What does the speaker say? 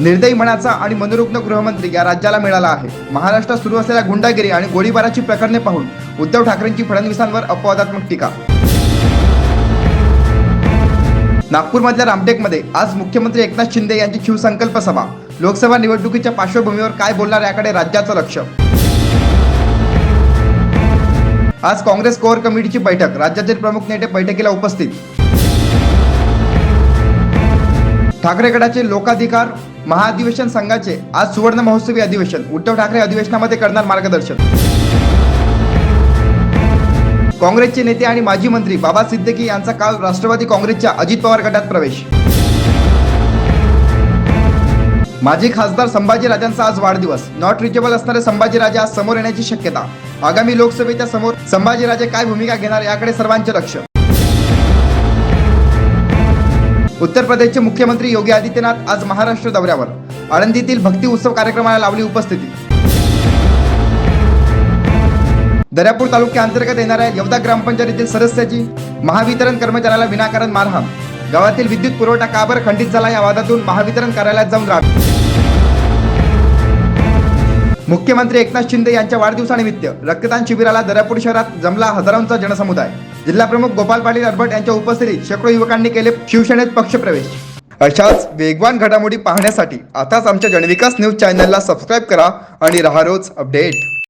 निर्दयी मनाचा आणि मनोरुग्ण गृहमंत्री या राज्याला मिळाला आहे. महाराष्ट्रात सुरू असलेल्या गुंडागिरी आणि गोळीबाराची प्रकरणे पाहून उद्धव ठाकरेंची फडणवीसांवर अपवादात्मक टीका. नागपूरमधल्या रामटेकमध्ये आज मुख्यमंत्री एकनाथ शिंदे यांची शिवसंकल्प सभा. लोकसभा निवडणुकीच्या पार्श्वभूमीवर काय बोलणार याकडे राज्याचं लक्ष. आज काँग्रेस कोअर कमिटीची बैठक. राज्यातील प्रमुख नेते बैठकीला उपस्थित. ठाकरे गटाचे लोकाधिकार महाअधिवेशन संघाचे आज सुवर्ण महोत्सवी अधिवेशन. उद्धव ठाकरे अधिवेशनामध्ये करणार मार्गदर्शन. काँग्रेसचे नेते आणि माजी मंत्री बाबा सिद्दीकी यांचा काल राष्ट्रवादी काँग्रेसच्या अजित पवार गटात प्रवेश. माजी खासदार संभाजीराजांचा आज वाढदिवस. नॉट रिचेबल असणारे संभाजीराजे आज समोर येण्याची शक्यता. आगामी लोकसभेच्या समोर संभाजीराजे काय भूमिका घेणार याकडे सर्वांचे लक्ष. उत्तर प्रदेशचे मुख्यमंत्री योगी आदित्यनाथ आज महाराष्ट्र दौऱ्यावर. आळंदीतील भक्ती उत्सव कार्यक्रमाला लावली उपस्थिती. दर्यापूर तालुक्याअंतर्गत येणाऱ्या येवदा ग्रामपंचायतीतील सदस्याची महावितरण कर्मचाऱ्याला विनाकारण मारहाण. गावातील विद्युत पुरवठा का बरं खंडित झाला या वादातून महावितरण कार्यालयात जाऊन राग मुख्यमंत्री एकनाथ शिंदे यांच्या वाढदिवसानिमित्त रक्तदान शिबिराला दर्यापूर शहरात जमला हजारोंचा जनसमुदाय. जिल्हाप्रमुख गोपाल पाटील अरबट यांच्या उपस्थितीत शेकडो युवकांनी केले शिवसेनेत पक्षप्रवेश. अशाच वेगवान घडामोडी पाहण्यासाठी आताच आमच्या जनविकास न्यूज चॅनलला सबस्क्राईब करा आणि राहा रोज अपडेट.